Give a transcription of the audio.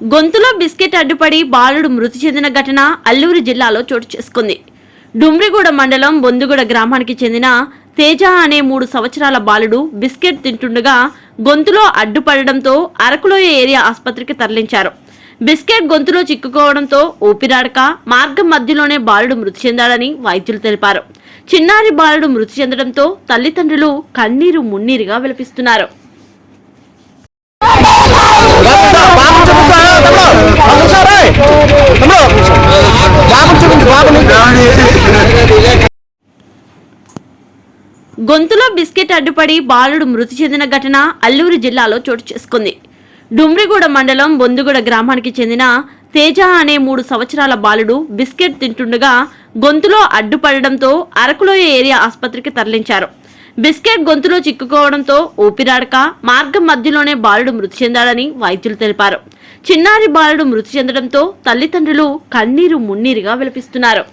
గొంతులో బిస్కెట్ అడ్డుపడి బాలుడు మృతి చెందిన ఘటన అల్లూరు జిల్లాలో చోటు చేసుకుంది. డుమ్రిగూడ మండలం బొందుగూడ గ్రామానికి చెందిన తేజ అనే మూడు సంవత్సరాల బాలుడు బిస్కెట్ తింటుండగా గొంతులో అడ్డుపడడంతో అరకులోయ ఏరియా ఆసుపత్రికి తరలించారు. బిస్కెట్ గొంతులో చిక్కుకోవడంతో ఊపిరాడక మార్గం మధ్యలోనే బాలుడు మృతి చెందాడని వైద్యులు తెలిపారు. చిన్నారి బాలుడు మృతి చెందడంతో తల్లిదండ్రులు కన్నీరు మున్నీరుగా విలపిస్తున్నారు. గొంతులో బిస్కెట్ అడ్డుపడి బాలుడు మృతి చెందిన ఘటన అల్లూరు జిల్లాలో చోటు చేసుకుంది. డుమ్రిగూడ మండలం బొందుగూడ గ్రామానికి చెందిన తేజ అనే మూడు సంవత్సరాల బాలుడు బిస్కెట్ తింటుండగా గొంతులో అడ్డుపడడంతో అరకులోయ ఏరియా ఆసుపత్రికి తరలించారు. బిస్కెట్ గొంతులో చిక్కుకోవడంతో ఊపిరాడక మార్గం మధ్యలోనే బాలుడు మృతి చెందాడని వైద్యులు తెలిపారు. చిన్నారి బాలుడు మృతి చెందడంతో తల్లిదండ్రులు కన్నీరు మున్నీరుగా విలపిస్తున్నారు.